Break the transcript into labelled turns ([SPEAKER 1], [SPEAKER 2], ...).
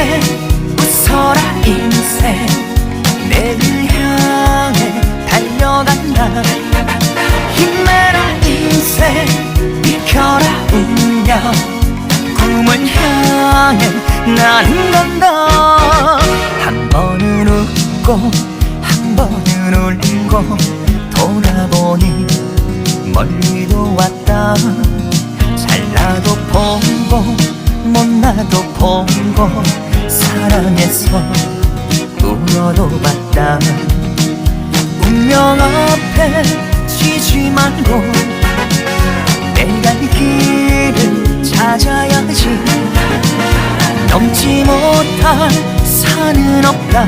[SPEAKER 1] 인생 웃어라 인생. 내를 향해 달려간다. 힘내라 인생. 비켜라 운명. 꿈을 향해 나는 간다. 한 번은 웃고 한 번은 울고 돌아보니 멀리도 왔다. 잘나도 보고 못나도 보고 사랑해서 울어도 봤다 운명 앞에 지지 말고 내갈 길을 찾아야지. 넘지 못할 산은 없다